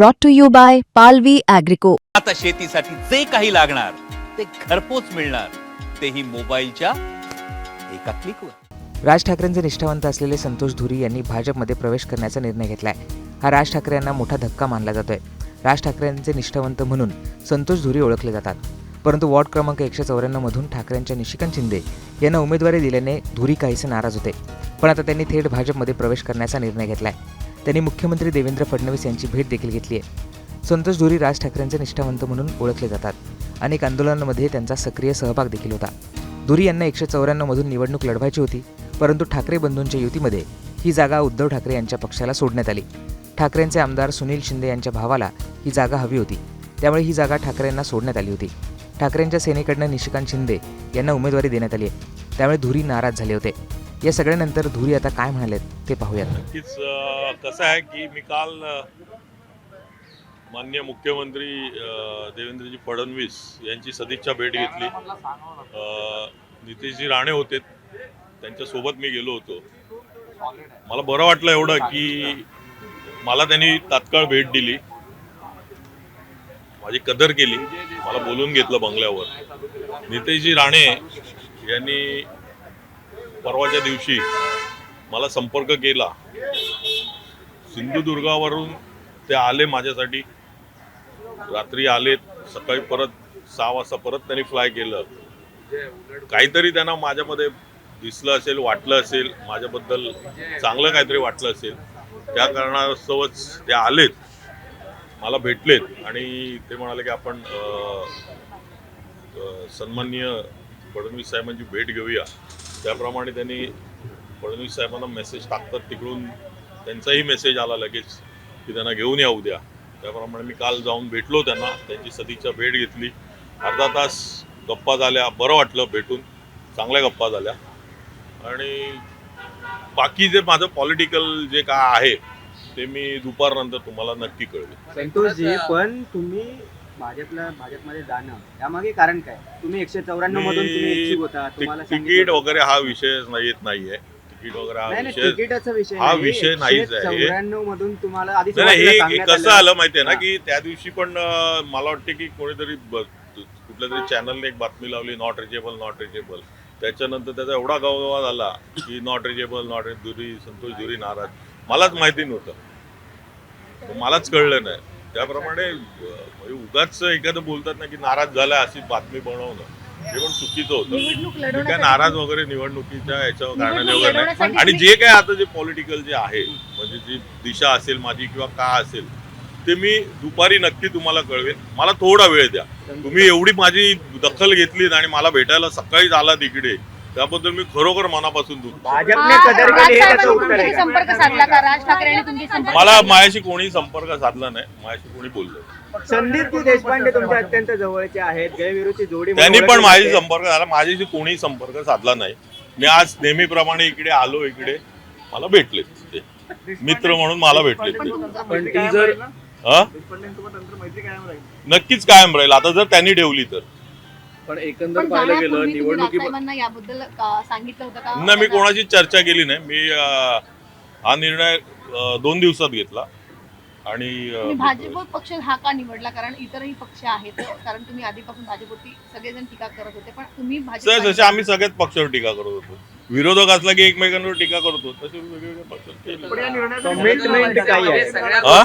brought to you by Palvi Agrico. आता शेतीसाठी जे काही लागणार ते घरपोच मिळणार. तेही मोबाईलच्या एका क्लिकवर. राज ठाकरेंचे निष्ठावंत असलेले संतोष धुरी यांनी भाजपमध्ये प्रवेश करण्याचा निर्णय घेतलाय. हा राज ठाकरे यांना मोठा धक्का मानला जातोय. राज ठाकरेंचे निष्ठावंत म्हणून संतोष धुरी ओळखले जातात. परंतु वॉर्ड क्रमांक एकशे चौऱ्याण्णव मधून ठाकरेंच्या निशिकांत शिंदे यांना उमेदवारी दिल्याने धुरी काहीसे नाराज होते. पण आता त्यांनी थेट भाजपमध्ये प्रवेश करण्याचा निर्णय घेतलाय. त्यांनी मुख्यमंत्री देवेंद्र फडणवीस यांची भेट देखील घेतली आहे. संतोष धुरी राज ठाकरेंचे निष्ठावंत म्हणून ओळखले जातात. अनेक आंदोलनांमध्ये त्यांचा सक्रिय सहभाग देखील होता. धुरी यांना एकशे चौऱ्याण्णवमधून निवडणूक लढवायची होती परंतु ठाकरे बंधूंच्या युतीमध्ये ही जागा उद्धव ठाकरे यांच्या पक्षाला सोडण्यात आली. ठाकरेंचे आमदार सुनील शिंदे यांच्या भावाला ही जागा हवी होती. त्यामुळे ही जागा ठाकरेंना सोडण्यात आली होती. ठाकरेंच्या सेनेकडनं निशिकांत शिंदे यांना उमेदवारी देण्यात आली आहे. त्यामुळे धुरी नाराज झाले होते. या सगळ्यानंतर धुरी आता काय म्हणालेत ते पाहूयात. नक्कीच कसं आहे की मी काल मान्य मुख्यमंत्री देवेंद्रजी फडणवीस यांची सदिच्छा भेट घेतली. नितीशजी नितेशजी राणे होते त्यांच्यासोबत मी गेलो होतो. मला बरं वाटलं एवढं की मला त्यांनी तात्काळ भेट दिली. माझी कदर केली. मला बोलून घेतलं बंगल्यावर. नितेशजी राणे यांनी परवाच्या दिवशी मला संपर्क केला. सिंधुदुर्गावरून ते आले माझ्यासाठी. रात्री आलेत सकाळी परत सहा वाजता परत त्यांनी फ्लाय केलं. काहीतरी त्यांना माझ्यामध्ये दिसलं असेल वाटलं असेल माझ्याबद्दल चांगलं काहीतरी वाटलं असेल. त्या कारणास्तवच ते आलेत. मला भेटलेत आणि ते म्हणाले की आपण सन्माननीय फडणवीस साहेबांची भेट घेऊया. त्याप्रमाणे त्यांनी फडणवीस साहेबांना मेसेज टाकतात तिकडून. त्यांचाही मेसेज आला लगेच की त्यांना घेऊन या उद्या. त्याप्रमाणे मी काल जाऊन भेटलो त्यांना त्यांची सदिच्छा भेट घेतली. अर्धा तास गप्पा झाल्या बरं वाटलं भेटून. चांगल्या गप्पा झाल्या. आणि बाकी जे माझं पॉलिटिकल जे काय आहे ते मी दुपारनंतर तुम्हाला नक्की कळवेन. संतोषजी पण तुम्ही भाजपला भाजपमध्ये जाणं त्यामागे कारण काय? तुम्ही एकशे चौऱ्याण्णव मधून तुम्ही इच्छुक होता तुम्हाला तिक- तिकीट वगैरे हा विषय नाही येत नाहीये. तिकीट वगैरे हा नाही नाही विषय तिकिटाचा विषय हा विषय नाहीच आहे. चौऱ्याण्णव मधून तुम्हाला आधी नाही, नाही हे सुरुवातीला हे सांगण्यात कसं आलं. आलं माहितीये ना हा. की त्या दिवशी पण अं, मला वाटते की कोणीतरी ब- कुठल्या तरी चॅनलने एक बातमी लावली नॉट रिचेबल नॉट रिचेबल त्याच्यानंतर त्याचा एवढा गवगवा झाला की नॉट रिचेबल नॉट दुरी संतोष दुरी नाराज. मलाच माहिती नव्हतं. मलाच कळलं नाही. त्याप्रमाणे म्हणजे उगाच एखादं बोलतात ना की नाराज झाला अशी बातमी बनवणं हे पण चुकीचं होतं. काय नाराज वगैरे निवडणुकीच्या याच्यावर कारणाने वगैरे नाही. आणि जे काय आता जे पॉलिटिकल जे आहे म्हणजे जी दिशा असेल माझी किंवा का असेल ते मी दुपारी नक्की तुम्हाला कळवेन. मला थोडा वेळ द्या. तुम्ही एवढी माझी दखल घेतलीत आणि मला भेटायला सकाळीच आलात इकडे त्याबद्दल मी खरोखर मनापासून दुःख भाजपने हा, कदर राज केली हे त्याचं साहेबांनी उत्तर आहे. तुमच्याशी का? संपर्क साधला का? राज ठाकरे आणि तुमची संपर्क मला माझ्याशी कोणी संपर्क साधला नाही. माझ्याशी कोणी बोललं नाही. संदीप देशपांडे तुमच्या अत्यंत जवळचे आहेत. गैरविरोधी जोडी म्हणून त्यांनी पण ओळखले माझी जाते. संपर्क झाला माझ्याशी कोणी संपर्क साधला नाही. मी आज नेहमीप्रमाणे इकडे आलो इकडे. मला भेटले ते. मित्र म्हणून मला भेटले ते. पण ती जर हा? नक्कीच कायम राहील. आता जर त्यांनी ठेवली तर. पण एकंदर पण जाण्यापूर्वी तुम्ही राज साहेबांना याबद्दल का- सांगितलं होतं का? नाही मी कोणाशी चर्चा केली नाही. मी अं, हा निर्णय अं, दोन दिवसात घेतला. आणि तुम्ही अं, भाजप पक्ष हा का निवडला? कारण इतरही पक्ष आहेत. कारण तुम्ही आधीपासून भाजपवरती सगळेजण टीका करत होते. पण तुम्ही भाजप जसे आम्ही सगळ्याच पक्षावर टीका करत होतो. विरोधक असला की एकमेकांवर टीका करतो तसे हा?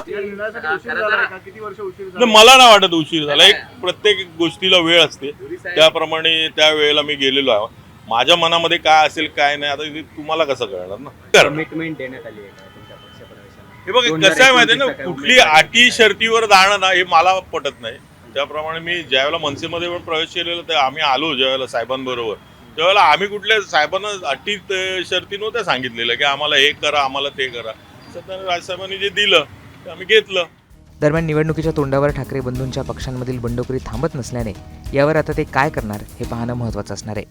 नाही, मला नाही वाटत उशीर झाला. एक प्रत्येक गोष्टीला वेळ असते. त्याप्रमाणे त्या वेळेला मी गेलेलो आहे. माझ्या मनामध्ये काय असेल काय नाही आता तुम्हाला कसं कळणार ना. कमिटमेंट देण्यात आली हे बघा कसं आहे माहिती ना? कुठली? अटी शर्तीवर जाणं ना हे मला पटत नाही. त्याप्रमाणे मी ज्यावेळेला मनसेमध्ये पण प्रवेश केलेला ते आम्ही आलो ज्यावेळेला साहेबांबरोबर. त्यावेळेला आम्ही कुठल्या साहेबांना अटी शर्ती नव्हत्या सांगितलेल्या की आम्हाला हे करा आम्हाला ते करा. सध्या राजसाहेबांनी जे दिलं ते आम्ही घेतलं. दरम्यान निवडणुकीच्या तोंडावर ठाकरे बंधूंच्या पक्षांमधील बंडखोरी थांबत नसल्याने यावर आता ते काय करणार हे पाहणं महत्त्वाचं असणार आहे.